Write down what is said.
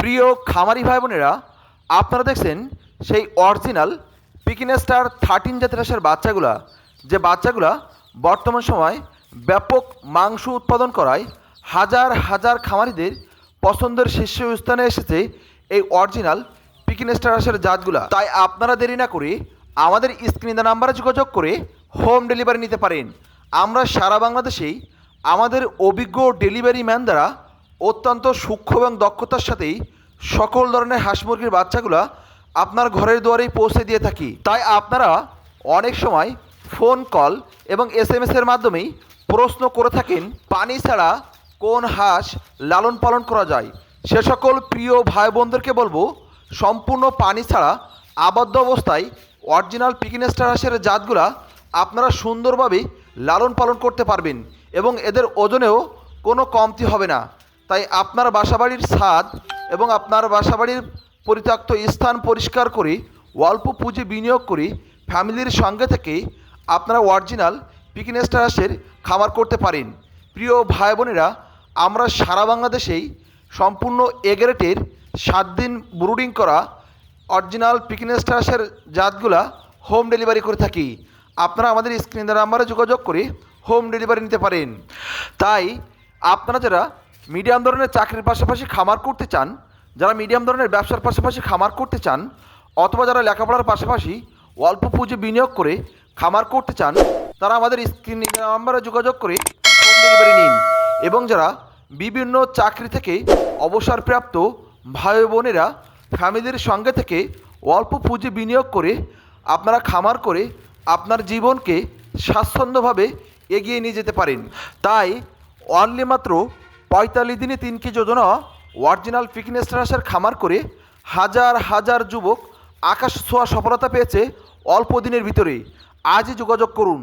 প্রিয় খামারি ভাই বোনেরা আপনারা দেখছেন সেই অরিজিনাল পিকিনেস্টার থার্টিন জাতের হাঁসের বাচ্চাগুলা, যে বাচ্চাগুলা বর্তমান সময় ব্যাপক মাংস উৎপাদন করায় হাজার হাজার খামারিদের পছন্দের শীর্ষ স্থানে এসেছে এই অরিজিনাল পিকিনেস্টার হাঁসের জাতগুলা। তাই আপনারা দেরি না করে আমাদের স্ক্রিনে নাম্বারে যোগাযোগ করে হোম ডেলিভারি নিতে পারেন। আমরা সারা বাংলাদেশেই আমাদের অভিজ্ঞ ডেলিভারি ম্যান দ্বারা অত্যন্ত সূক্ষ্ম এবং দক্ষতার সাথেই সকল ধরনের হাঁস মুরগির বাচ্চাগুলা আপনার ঘরের দুয়ারেই পৌঁছে দিয়ে থাকি। তাই আপনারা অনেক সময় ফোন কল এবং এস এম এর মাধ্যমেই প্রশ্ন করে থাকেন, পানি ছাড়া কোন হাঁস লালন পালন করা যায়? সে সকল প্রিয় ভাই বোনদেরকে বলব, সম্পূর্ণ পানি ছাড়া আবদ্ধ অবস্থায় অরিজিনাল পিকিনেস্টার হাঁসের জাতগুলা আপনারা সুন্দরভাবে লালন পালন করতে পারবেন এবং এদের ওজনেও কোনো কমতি হবে না। তাই আপনার বাসাবাড়ির ছাদ এবং আপনার বাসাবাড়ির পরিত্যক্ত স্থান পরিষ্কার করে, অল্প পুঁজি বিনিয়োগ করে, ফ্যামিলির সঙ্গে থেকে আপনারা অরিজিনাল পিকিনেস্টার হাঁসের খামার করতে পারেন। প্রিয় ভাই বোনেরা, আমরা সারা বাংলাদেশেই সম্পূর্ণ এগারেটের সাত দিন ব্রুডিং করা অরিজিনাল পিকনেস্টাসের জাতগুলা হোম ডেলিভারি করে থাকি। আপনারা আমাদের স্ক্রিনের নাম্বারে যোগাযোগ করে হোম ডেলিভারি নিতে পারেন। তাই আপনারা যারা মিডিয়াম ধরনের চাকরির পাশাপাশি খামার করতে চান, যারা মিডিয়াম ধরনের ব্যবসার পাশাপাশি খামার করতে চান, অথবা যারা লেখাপড়ার পাশাপাশি অল্প পুঁজি বিনিয়োগ করে খামার করতে চান, তারা আমাদের স্ক্রিন নাম্বারে যোগাযোগ করে হোম ডেলিভারি নিন। এবং যারা বিভিন্ন চাকরি থেকে অবসরপ্রাপ্ত ভাই বোনেরা ফ্যামিলির সঙ্গে থেকে অল্প পুঁজি বিনিয়োগ করে আপনারা খামার করে আপনার জীবনকে স্বাচ্ছন্দ্যভাবে এগিয়ে নিয়ে যেতে পারেন। তাই অনলি মাত্র পঁয়তাল্লিশ দিনে তিন কেজি যোজনা অরিজিনাল ফিটনেস ট্রাসের খামার করে হাজার হাজার যুবক আকাশ ছোঁয়া সফলতা পেয়েছে অল্প দিনের ভিতরে আজই যোগাযোগ করুন।